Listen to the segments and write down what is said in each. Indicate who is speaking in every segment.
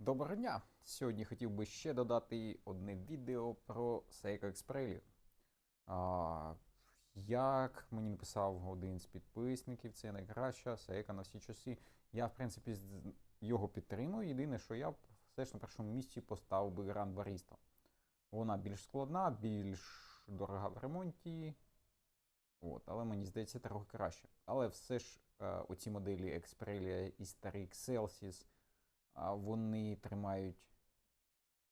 Speaker 1: Доброго дня! Сьогодні хотів би ще додати одне відео про Seiko Xprelia. А, як мені написав один з підписників, це найкраща Seiko на всі часи. Я, в принципі, його підтримую. Єдине, що я все ж на першому місці поставив би Grand Barista. Вона більш складна, більш дорога в ремонті. От, але мені здається, трохи краще. Але все ж е, оці моделі Xprelia і старий Celsius вони тримають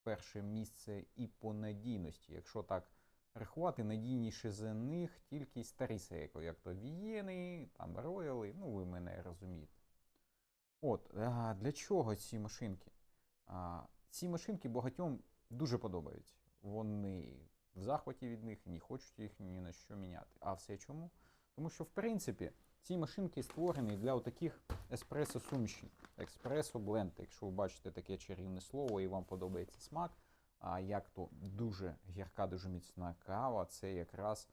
Speaker 1: перше місце і по надійності. Якщо так рахувати, надійніше за них тільки старі Seiko, як то Вієни, там Рояли, ну ви мене розумієте. От, а для чого ці машинки? А, ці машинки багатьом дуже подобаються. Вони в захваті від них, не хочуть їх ні на що міняти. А все чому? Тому що, в принципі, ці машинки створені для таких еспресо сумішей, еспресо бленд. Якщо ви бачите таке чарівне слово і вам подобається смак, а як то дуже гірка, дуже міцна кава, це якраз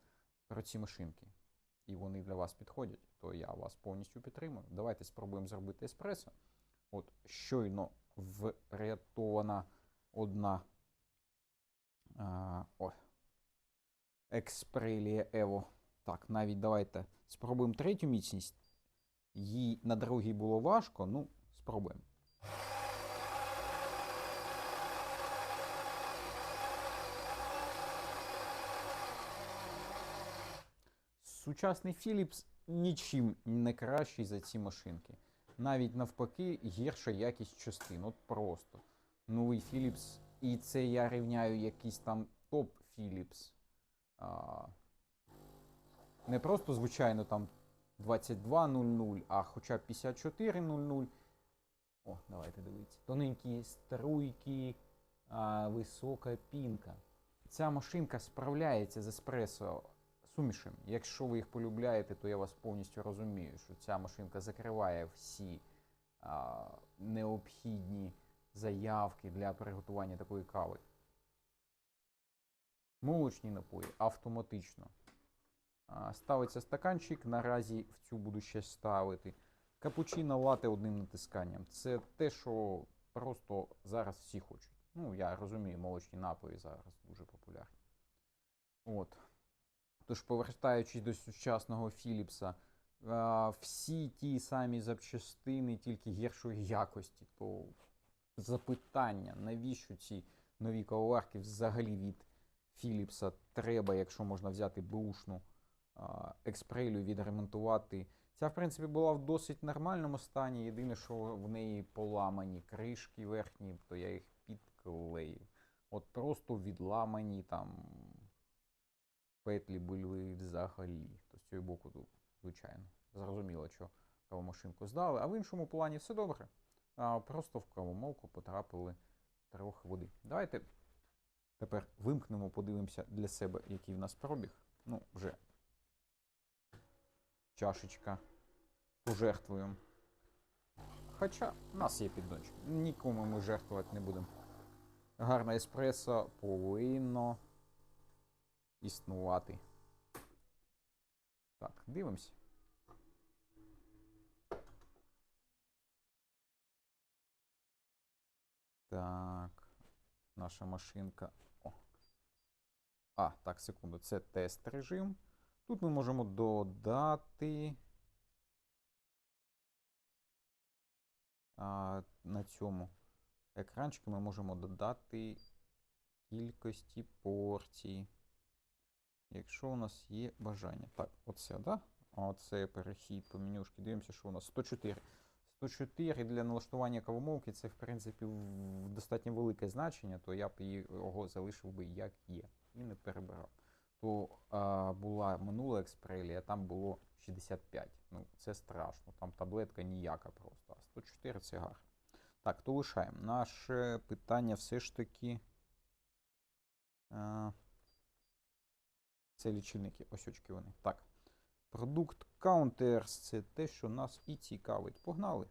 Speaker 1: про ці машинки. І вони для вас підходять, то я вас повністю підтримую. Давайте спробуємо зробити еспресо. От щойно врятована одна а, ой, Експрелія Evo. Так, навіть давайте спробуємо третю міцність. Їй на другій було важко, ну, спробуємо. Сучасний Philips нічим не кращий за ці машинки. Навіть навпаки, гірша якість частин. От просто. Новий Philips. І це я рівняю якийсь там топ Philips. Не просто, звичайно, там 22.00, а хоча б 54.00. О, давайте дивіться. Тоненькі струйки, а, висока пінка. Ця машинка справляється з еспресо сумішем. Якщо ви їх полюбляєте, то я вас повністю розумію, що ця машинка закриває всі а, необхідні заявки для приготування такої кави. Молочні напої автоматично. Ставиться стаканчик, наразі в цю буду ще ставити. Капучино лате одним натисканням. Це те, що просто зараз всі хочуть. Ну, я розумію, молочні напої зараз дуже популярні. От. Тож, повертаючись до сучасного Філіпса, всі ті самі запчастини, тільки гіршої якості, то запитання, навіщо ці нові кавоварки взагалі від Філіпса треба, якщо можна взяти бушну експрейлю, відремонтувати. Ця, в принципі, була в досить нормальному стані. Єдине, що в неї поламані кришки верхні, то я їх підклеїв. От просто відламані там петлі були взагалі. То з цього боку, звичайно, зрозуміло, що кавомашинку здали. А в іншому плані все добре. А, просто в кавомолку потрапили трохи води. Давайте тепер вимкнемо, подивимося для себе, який в нас пробіг. Ну, вже чашечка пожертвуємо. Хоча в нас є піддончик. Нікому ми жертвувати не будемо. Гарне еспресо повинно існувати. Так, дивимося. Так, наша машинка. О. А, так, секунду, це тест режим. Тут ми можемо додати а, на цьому екранчику ми можемо додати кількості порцій. Якщо у нас є бажання. Так, оце, да? Оце перехід по менюшки. Дивимося, що у нас 104. 104 для налаштування кавомовки це, в принципі, достатньо велике значення, то я б його залишив би як є і не перебирав. А, була минула експрелія, там було 65. Ну, це страшно. Там таблетка ніяка просто. А 104 це гарно. Так, то лишаємо. Наше питання все ж таки. Це лічильники, ось очки вони. Так. Продукт Counters це те, що нас і цікавить. Погнали.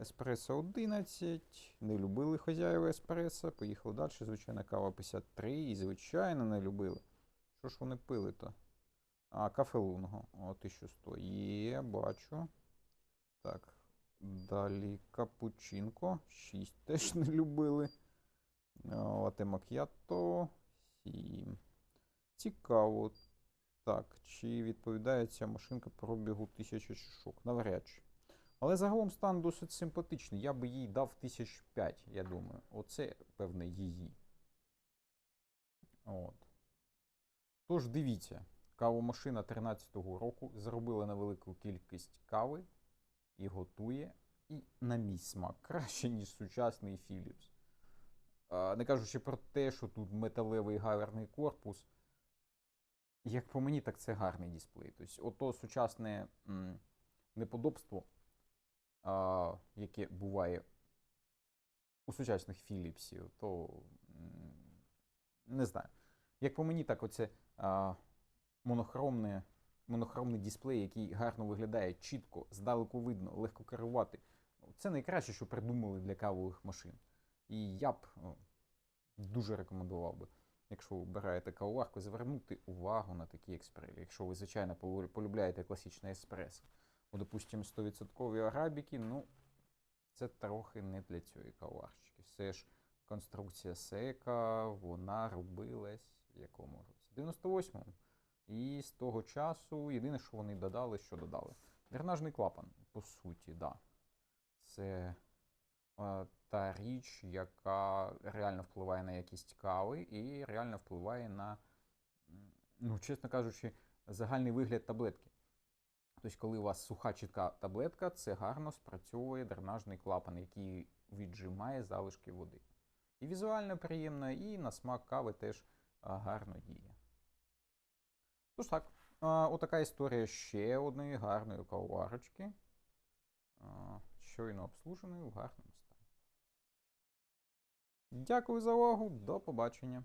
Speaker 1: Еспресо 11. Не любили хазяїва еспресо. Поїхали далі. Звичайна кава 53. І, звичайно, не любили. Що ж вони пили то? А, кафе лунго. О, 1100. Є, бачу. Так. Далі капучинко. 6 теж не любили. Лате мак'ято. 7. Цікаво. Так, чи відповідає ця машинка пробігу 1000 шишок? Навряд чи. Але загалом стан досить симпатичний. Я би їй дав 1005, я думаю. Оце, певне, її. От. Тож дивіться, кавомашина 13-го року зробила невелику кількість кави і готує, і на мій смак краще, ніж сучасний Philips. Не кажучи про те, що тут металевий гаверний корпус. Як по мені, так це гарний дисплей. Тобто, ото сучасне м, неподобство, а, яке буває у сучасних Філіпсів, то м, не знаю. Як по мені, так оце монохромне, монохромний дисплей, який гарно виглядає, чітко, здалеку видно, легко керувати. Це найкраще, що придумали для кавових машин. І я б о, дуже рекомендував би, якщо ви обираєте кавоварку, звернути увагу на такі експрелі. Якщо ви, звичайно, полюбляєте класичне еспресо. О, допустимо, 100% арабіки, ну, це трохи не для цієї кавоварщики. Все ж конструкція сека, вона робилась в якому році? 98-му. І з того часу єдине, що вони додали, що додали. Дренажний клапан, по суті, да. Це е, та річ, яка реально впливає на якість кави і реально впливає на, ну, чесно кажучи, загальний вигляд таблетки. Тобто, коли у вас суха чітка таблетка, це гарно спрацьовує дренажний клапан, який віджимає залишки води. І візуально приємно, і на смак кави теж гарно діє. Тож так, а, отака історія ще одної гарної кавоварочки. А, Щойно обслуженої в гарному стані. Дякую за увагу, до побачення.